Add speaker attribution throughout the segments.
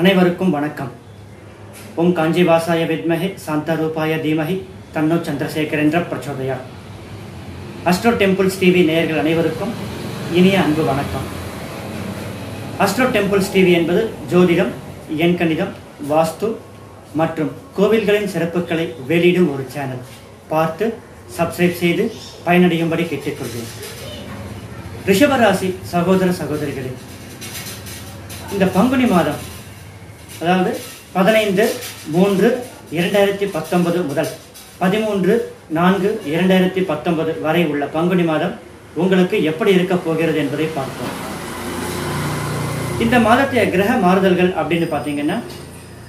Speaker 1: அனைவருக்கும் வணக்கம். ஓம் காஞ்சிவாசாய வித்மஹே சாந்தரூபாய தீமஹி தன்னோ சந்திரசேகரேந்திர பிரச்சோதயா. அஸ்ட்ரோ டெம்பிள்ஸ் டிவி நேயர்கள் அனைவருக்கும் இனிய அன்பு வணக்கம். அஸ்ட்ரோ டெம்பிள்ஸ் டிவி என்பது ஜோதிடம் எண்கணிதம் வாஸ்து மற்றும் கோவில்களின் சிறப்புகளை வெளியிடும் ஒரு சேனல். பார்த்து சப்ஸ்கிரைப் செய்து பயனடையும்படி கேட்டுக்கொள்கிறேன். ரிஷபராசி சகோதர சகோதரிகளே இந்த பங்குனி மாதம் அதாவது பதினைந்து மூன்று இரண்டாயிரத்தி பத்தொன்பது முதல் பதிமூன்று நான்கு இரண்டாயிரத்தி பத்தொன்பது வரை உள்ள பங்குனி மாதம் உங்களுக்கு எப்படி இருக்க போகிறது என்பதை பார்ப்போம். இந்த மாதத்தைய கிரக மாறுதல்கள் அப்படின்னு பார்த்தீங்கன்னா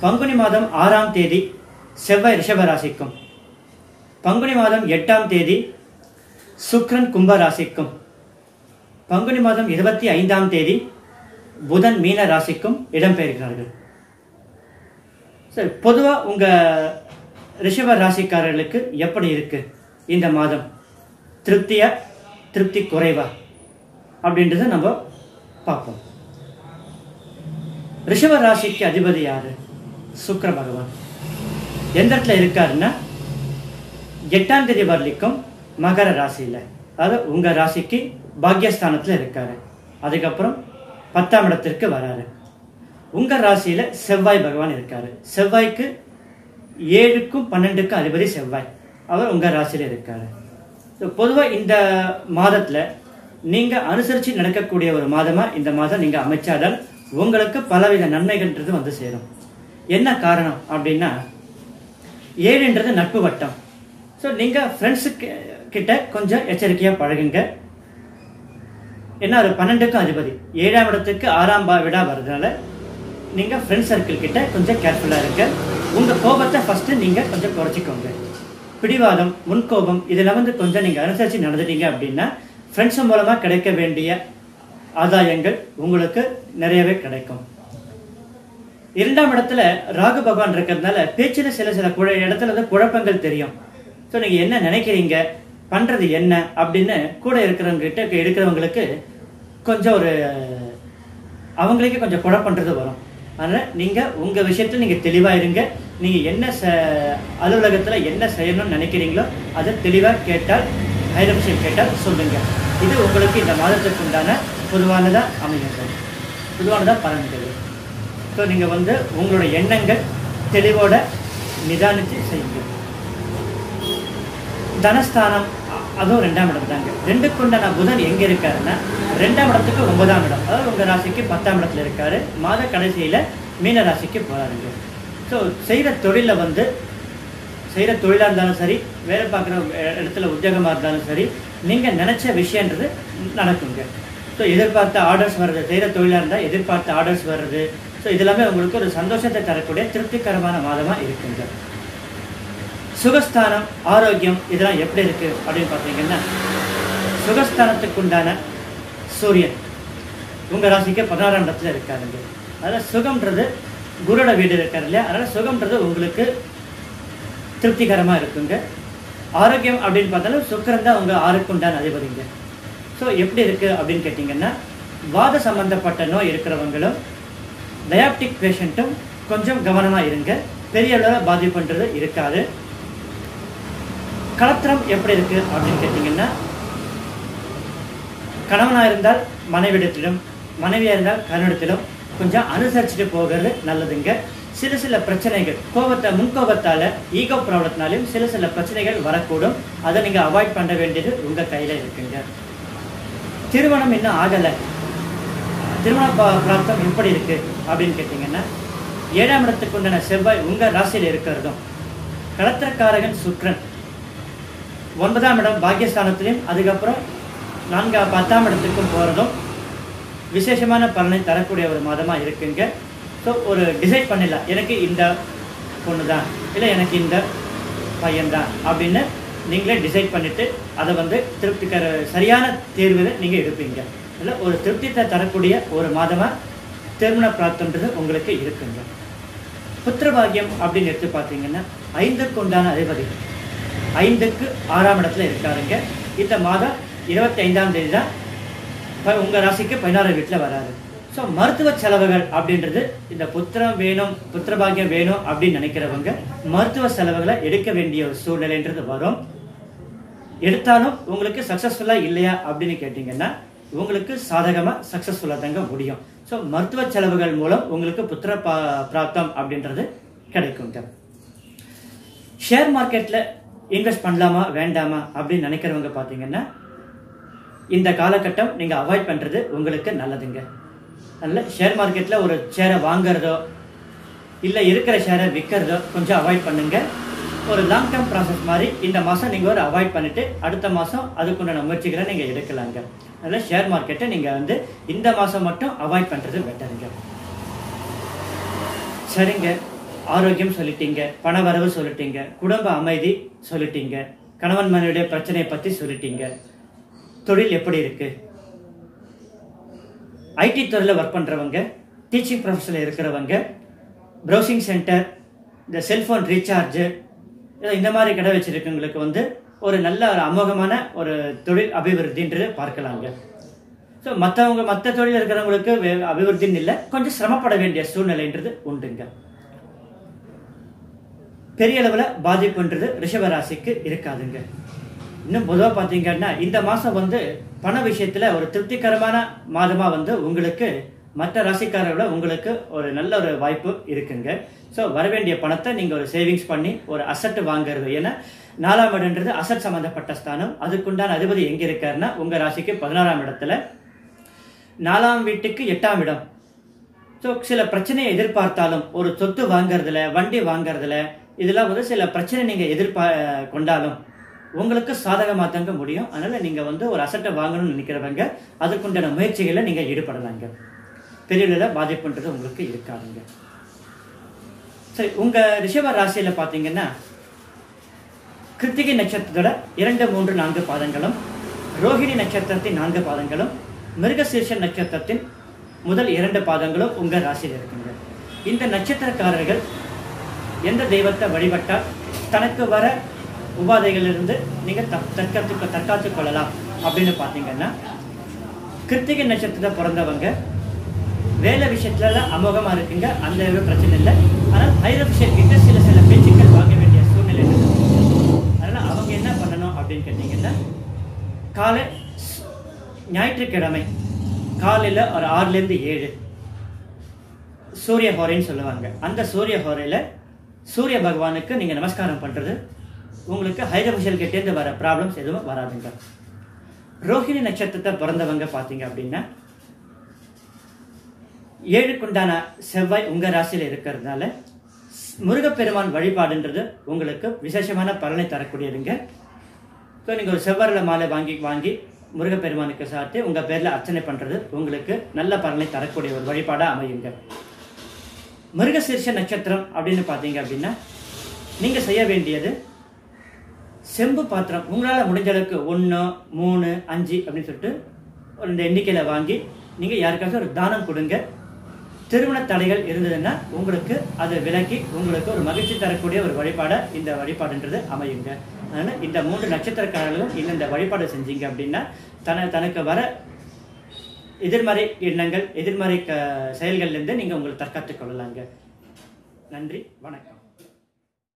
Speaker 1: பங்குனி மாதம் ஆறாம் தேதி செவ்வாய் ரிஷபராசிக்கும் பங்குனி மாதம் எட்டாம் தேதி சுக்ரன் கும்ப ராசிக்கும் பங்குனி மாதம் இருபத்தி ஐந்தாம் தேதி புதன் மீன ராசிக்கும் இடம்பெயர்கிறார்கள். சரி பொதுவாக உங்கள் ரிஷப ராசிக்காரர்களுக்கு எப்படி இருக்கு இந்த மாதம்? திருப்தியா? திருப்தி குறைவா? அப்படின்றத நம்ம பார்ப்போம். ரிஷப ராசிக்கு அதிபதி யாரு? சுக்கர பகவான். எந்த இடத்துல இருக்காருன்னா எட்டாம் தேதி வரலிக்கும் மகர ராசியில். அதாவது உங்கள் ராசிக்கு பாக்யஸ்தானத்தில் இருக்காரு. அதுக்கப்புறம் பத்தாம் இடத்திற்கு வராரு. உங்கள் ராசியில் செவ்வாய் பகவான் இருக்கார். செவ்வாய்க்கு ஏழுக்கும் பன்னெண்டுக்கும் அதிபதி செவ்வாய். அவர் உங்கள் ராசியில இருக்கார். பொதுவாக இந்த மாதத்தில் நீங்கள் அனுசரித்து நடக்கக்கூடிய ஒரு மாதமாக இந்த மாதம் நீங்கள் அமைச்சாதான் உங்களுக்கு பலவித நன்மைகள்ன்றது வந்து சேரும். என்ன காரணம் அப்படின்னா ஏழுன்றது நட்பு வட்டம். ஸோ நீங்கள் ஃப்ரெண்ட்ஸுக்கு கிட்ட கொஞ்சம் எச்சரிக்கையாக பழகுங்க. என்ன ஒரு பன்னெண்டுக்கும் அதிபதி. ஏழாம் இடத்துக்கு ஆறாம் பா விடா வர்றதுனால நீங்கள் ஃப்ரெண்ட் சர்க்கிள் கிட்ட கொஞ்சம் கேர்ஃபுல்லாக இருங்க. உங்கள் கோபத்தை ஃபஸ்ட்டு நீங்கள் கொஞ்சம் குறைச்சிக்கோங்க. பிடிவாதம் முன்கோபம் இதில் வந்து கொஞ்சம் நீங்கள் அனுசரிச்சு நடந்துட்டீங்க அப்படின்னா ஃப்ரெண்ட்ஸ் மூலமாக கிடைக்க வேண்டிய ஆதாயங்கள் உங்களுக்கு நிறையவே கிடைக்கும். இரண்டாம் இடத்துல ராகு பகவான் இருக்கிறதுனால பேச்சில் சில சில குழ இடத்துல வந்து குழப்பங்கள் தெரியும். ஸோ நீங்கள் என்ன நினைக்கிறீங்க? பண்ணுறது என்ன? அப்படின்னு கூட இருக்கிறவங்க கிட்ட இருக்கிறவங்களுக்கு கொஞ்சம் ஒரு அவங்களுக்கே கொஞ்சம் குழப்பன்றது வரும். அதனால் நீங்கள் உங்கள் விஷயத்தில் நீங்கள் தெளிவாக இருங்க. நீங்கள் என்ன ச அலுவலகத்தில் என்ன செய்யணும்னு நினைக்கிறீங்களோ அதை தெளிவாக கேட்டால் ஹையர் விஷயம் கேட்டால் சொல்லுங்கள் இது உங்களுக்கு இந்த மாதத்துக்கு உண்டான பொதுவானதாக அமையுங்கள் பொதுவானதாக பலன்கள் ஸோ நீங்கள் வந்து உங்களோட எண்ணங்கள் தெளிவோட நிதானித்து செய்யுங்க. தனஸ்தானம் அதுவும் ரெண்டாம் இடம் தாங்க ரெண்டுக்கு உண்டான புதன் எங்க இருக்காருன்னா ரெண்டாம் இடத்துக்கு ஒன்பதாம் இடம். அதாவது உங்க ராசிக்கு பத்தாம் இடத்துல இருக்காரு. மாத கடைசியில மீன ராசிக்கு போறாருங்க. ஸோ செய்கிற தொழிலில் வந்து செய்கிற தொழிலாக இருந்தாலும் சரி வேலை பார்க்குற இடத்துல உத்தியோகமாக இருந்தாலும் சரி நீங்கள் நினச்ச விஷயன்றது நடக்குங்க. ஸோ எதிர்பார்த்த ஆர்டர்ஸ் வர்றது செய்கிற தொழிலாக இருந்தால் எதிர்பார்த்த ஆர்டர்ஸ் வர்றது. ஸோ இதெல்லாமே உங்களுக்கு ஒரு சந்தோஷத்தை தரக்கூடிய திருப்திகரமான மாதமாக இருக்குங்க. சுகஸ்தானம் ஆரோக்கியம் இதெல்லாம் எப்படி இருக்கு அப்படின்னு பார்த்தீங்கன்னா சுகஸ்தானத்துக்கு உண்டான சூரியன். உங்க ராசிக்கு பதினாறாம் இடத்துல இருக்காருங்க அதனால் சுகம்ன்றது குருட வீடு இருக்கார் இல்லையா? அதனால் சுகம்ன்றது உங்களுக்கு திருப்திகரமாக இருக்குங்க. ஆரோக்கியம் அப்படின்னு பார்த்தாலும் சுக்கிரன் தான் உங்கள் ஆறுக்குண்டான அதிபதிங்க. ஸோ எப்படி இருக்குது அப்படின்னு கேட்டிங்கன்னா வாத சம்பந்தப்பட்ட நோய் இருக்கிறவங்களும் டயாப்டிக் பேஷண்ட்டும் கொஞ்சம் கவனமாக இருங்க. பெரிய அளவில் பாதிப்புன்றது இருக்காது. கலத்திரம் எப்படி இருக்கு அப்படின்னு கேட்டிங்கன்னா கணவனாக இருந்தால் மனைவிடத்திலும் மனைவியாக இருந்தால் கணவனிடத்திலும் கொஞ்சம் அனுசரிச்சுட்டு போகிறது நல்லதுங்க. சில சில பிரச்சனைகள் கோபத்தை முன்கோபத்தால் ஈகோ ப்ராப்ளத்தினாலையும் சில சில பிரச்சனைகள் வரக்கூடும். அதை நீங்கள் அவாய்ட் பண்ண வேண்டியது உங்கள் கையில் இருக்குங்க. திருமணம் இன்னும் ஆகலை. திருமண பிராப்தம் எப்படி இருக்கு அப்படின்னு கேட்டிங்கன்னா ஏழாம் இடத்துக்கு உண்டான செவ்வாய் உங்கள் ராசியில் இருக்கிறதும் களத்திரக்காரகன் சுக்ரன். ஒன்பதாம் இடம் பாக்கியஸ்தானத்திலையும் அதுக்கப்புறம் நான்கா பத்தாம் இடத்துக்கும் போகிறதும் விசேஷமான பலனை தரக்கூடிய ஒரு மாதமாக இருக்குங்க. ஸோ ஒரு டிசைட் பண்ணிடலாம். எனக்கு இந்த பொண்ணு தான் இல்லை எனக்கு இந்த பையன்தான் அப்படின்னு நீங்களே டிசைட் பண்ணிவிட்டு அதை வந்து திருப்திகர சரியான தேர்வில் நீங்கள் எடுப்பீங்க. இல்லை ஒரு திருப்தித்தை தரக்கூடிய ஒரு மாதமாக திருமண பிராப்தன்றது உங்களுக்கு இருக்குங்க. புத்திரபாகியம் அப்படின்னு எடுத்து பார்த்தீங்கன்னா ஐந்துக்கு உண்டான அதிபதிகள் ஐந்துக்கு ஆறாம் இடத்துல இருக்காருங்க. இந்த மாதம் இருபத்தி ஐந்தாம் தேதி தான் உங்கள் ராசிக்கு பதினாறு வீட்டில் வராரு. ஸோ மருத்துவ செலவுகள் அப்படின்றது இந்த புத்திரம் வேணும் புத்திரபாகியம் வேணும் அப்படின்னு நினைக்கிறவங்க மருத்துவ செலவுகளை எடுக்க வேண்டிய ஒரு சூழ்நிலைன்றது வரும். எடுத்தாலும் உங்களுக்கு சக்ஸஸ்ஃபுல்லாக இல்லையா அப்படின்னு கேட்டிங்கன்னா உங்களுக்கு சாதகமாக சக்ஸஸ்ஃபுல்லாக தாங்க முடியும். ஸோ மருத்துவ செலவுகள் மூலம் உங்களுக்கு புத்திர பா பிராப்தம் அப்படின்றது கிடைக்குங்க. ஷேர் மார்க்கெட்டில் இன்வெஸ்ட் பண்ணலாமா வேண்டாமா அப்படின்னு நினைக்கிறவங்க பார்த்தீங்கன்னா இந்த காலகட்டம் நீங்கள் அவாய்ட் பண்ணுறது உங்களுக்கு நல்லதுங்க. அதனால் ஷேர் மார்க்கெட்டில் ஒரு ஷேரை வாங்குறதோ இல்லை இருக்கிற ஷேரை விற்கிறதோ கொஞ்சம் அவாய்ட் பண்ணுங்க. ஒரு லாங் டேர்ம் ப்ராசஸ் மாதிரி இந்த மாதம் நீங்கள் ஒரு அவாய்ட் பண்ணிவிட்டு அடுத்த மாதம் அதுக்குண்டான முயற்சிகளை நீங்கள் எடுக்கலாங்க. அதனால் ஷேர் மார்க்கெட்டை நீங்கள் வந்து இந்த மாதம் மட்டும் அவாய்ட் பண்ணுறது பெட்டருங்க சரிங்க. ஆரோக்கியம் சொல்லிட்டீங்க பண வரவு சொல்லிட்டீங்க குடும்ப அமைதி சொல்லிட்டீங்க கணவன் மனைவியுடைய பிரச்சனையை பற்றி சொல்லிட்டீங்க. தொழில் எப்படி இருக்கு? ஐடி துறையில் ஒர்க் பண்ணுறவங்க டீச்சிங் ப்ரொஃபஷனில் இருக்கிறவங்க ப்ரௌசிங் சென்டர் இந்த செல்ஃபோன் ரீசார்ஜு இந்த மாதிரி கடை வச்சிருக்கவங்களுக்கு வந்து ஒரு நல்ல ஒரு அமோகமான ஒரு தொழில் அபிவிருத்தின்றது பார்க்கலாங்க. ஸோ மற்றவங்க மற்ற தொழில் இருக்கிறவங்களுக்கு வே- அபிவிருத்தின்னு இல்லை கொஞ்சம் சிரமப்பட வேண்டிய சூழ்நிலைன்றது உண்டுங்க. பெரிய அளவில் பாதிப்புன்றது ரிஷபராசிக்கு இருக்காதுங்க. இன்னும் பொதுவாக பார்த்தீங்கன்னா இந்த மாதம் வந்து பண விஷயத்தில் ஒரு திருப்திகரமான மாதமாக வந்து உங்களுக்கு மற்ற ராசிக்காரர்களை உங்களுக்கு ஒரு நல்ல ஒரு வாய்ப்பு இருக்குங்க. ஸோ வரவேண்டிய பணத்தை நீங்கள் ஒரு சேவிங்ஸ் பண்ணி ஒரு அசட் வாங்குறது. ஏன்னா நாலாம் இடம்ன்றது அசட் சம்மந்தப்பட்ட ஸ்தானம். அதுக்குண்டான அதிபதி எங்கே இருக்காருன்னா உங்கள் ராசிக்கு பதினாறாம் இடத்துல. நாலாம் வீட்டுக்கு எட்டாம் இடம். ஸோ சில பிரச்சனையை எதிர்பார்த்தாலும் ஒரு சொத்து வாங்குறதுல வண்டி வாங்குறதுல இதெல்லாம் வந்து சில பிரச்சனை நீங்கள் எதிர்பா கொண்டாலும் உங்களுக்கு சாதகமாக தங்க முடியும். அதனால் நீங்கள் வந்து ஒரு அசட்டை வாங்கணும்னு நினைக்கிறவங்க அதுக்குண்டான முயற்சிகளில் நீங்கள் ஈடுபடலாங்க. பெரிய அளவில் பாதிப்புன்றது உங்களுக்கு இருக்காதுங்க. சரி உங்கள் ரிஷப ராசியில் பார்த்தீங்கன்னா கிருத்திகை நட்சத்திரத்தோட இரண்டு மூன்று நான்கு பாதங்களும் ரோஹிணி நட்சத்திரத்தின் நான்கு பாதங்களும் மிருகசீர்ஷ நட்சத்திரத்தின் முதல் இரண்டு பாதங்களும் உங்கள் ராசியில் இருக்குங்க. இந்த நட்சத்திரக்காரர்கள் எந்த தெய்வத்தை வழிபட்டால் தனக்கு வர உபாதைகளிலிருந்து நீங்கள் த தற்காத்து தற்காத்து கொள்ளலாம் அப்படின்னு பார்த்தீங்கன்னா கிருத்திகை நட்சத்திரத்தை பிறந்தவங்க வேலை விஷயத்துல அமோகமாக இருக்குங்க அந்த ஒரு பிரச்சனை இல்லை. ஆனால் ஐரோப்பியர் கிட்ட சில சில பேச்சுக்கள் வாங்க வேண்டிய சூழ்நிலை அதனால் அவங்க என்ன பண்ணணும் அப்படின்னு கேட்டிங்கன்னா காலை ஞாயிற்றுக்கிழமை காலையில் ஒரு ஆறுலேருந்து ஏழு சூரிய ஹோரைன்னு சொல்லுவாங்க. அந்த சூரிய ஹோரையில் சூரிய பகவானுக்கு நீங்கள் நமஸ்காரம் பண்ணுறது உங்களுக்கு ஹைரபிஷல் கிட்டேருந்து வர ப்ராப்ளம்ஸ் எதுவும் வராதுங்க. ரோஹிணி நட்சத்திரத்தை பிறந்தவங்க பார்த்தீங்க அப்படின்னா ஏழுக்குண்டான செவ்வாய் உங்கள் ராசியில் இருக்கிறதுனால முருகப்பெருமான் வழிபாடுன்றது உங்களுக்கு விசேஷமான பலனை தரக்கூடியதுங்க. ஸோ நீங்கள் ஒரு செவ்வரில் மாலை வாங்கி வாங்கி முருகப்பெருமானுக்கு சாத்தி உங்கள் பேரில் அர்ச்சனை பண்ணுறது உங்களுக்கு நல்ல பலனை தரக்கூடிய ஒரு வழிபாடாக அமையுங்க. மிருகசீர்ஷ நட்சத்திரம் அப்படின்னு பார்த்தீங்க அப்படின்னா நீங்கள் செய்ய வேண்டியது செம்பு பாத்திரம். உங்களால் முடிஞ்ச அளவுக்கு ஒன்று மூணு அஞ்சு அப்படின்னு சொல்லிட்டு ஒரு இந்த எண்ணிக்கையில் வாங்கி நீங்கள் யாருக்காச்சும் ஒரு தானம் கொடுங்க. திருமண தடைகள் இருந்ததுன்னா உங்களுக்கு அதை விலக்கி உங்களுக்கு ஒரு மகிழ்ச்சி தரக்கூடிய ஒரு வழிபாடை இந்த வழிபாடுன்றது அமையுங்க. அதனால் இந்த மூன்று நட்சத்திரக்காரர்களும் இந்த இந்த வழிபாடு செஞ்சீங்க அப்படின்னா தன தனக்கு வர எதிர்மறை எண்ணங்கள் எதிர்மறை க செயல்கள்லேருந்து நீங்கள் உங்களை தற்காத்துக் கொள்ளலாங்க. நன்றி வணக்கம்.